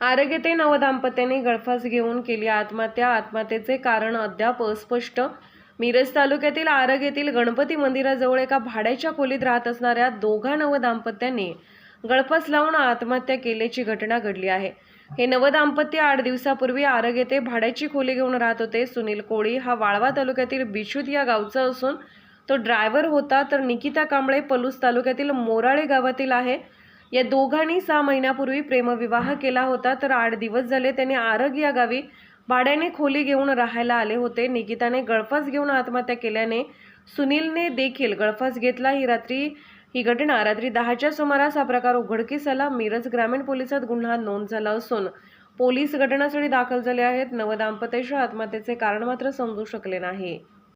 आरोग्य ते नवदाम्पत्याने गळफास घेऊन केली आत्महत्या. आत्महत्येचे कारण अद्याप अस्पष्ट. मिरज तालुक्यातील आरग येथील गणपती मंदिराजवळ एका भाड्याच्या खोलीत राहत असणाऱ्या दोघा नवदाम्पत्यांनी गळफास लावून आत्महत्या केल्याची घटना घडली आहे. हे नवदाम्पत्य आठ दिवसापूर्वी आरग येथे भाड्याची खोली घेऊन राहत होते. सुनील कोळी हा वाळवा तालुक्यातील बिछूत या गावचा असून तो ड्रायव्हर होता. तर निकिता कांबळे पलूस तालुक्यातील मोराळे गावातील आहे. या दोघांनी सहा महिन्यापूर्वी प्रेमविवाह केला होता तर आठ दिवस झाले त्याने आरग या गावी भाड्याने खोली घेऊन राहायला आले होते. निकिताने गळफास घेऊन आत्महत्या केल्याने सुनीलने देखील गळफास घेतला. ही रात्री ही घटना रात्री दहाच्या सुमारास हा प्रकार उघडकीस आला. मिरज ग्रामीण पोलिसात गुन्हा नोंद झाला असून पोलीस घटनास्थळी दाखल झाले आहेत. नवदाम्पत्याच्या आत्महत्येचे कारण मात्र समजू शकले नाही.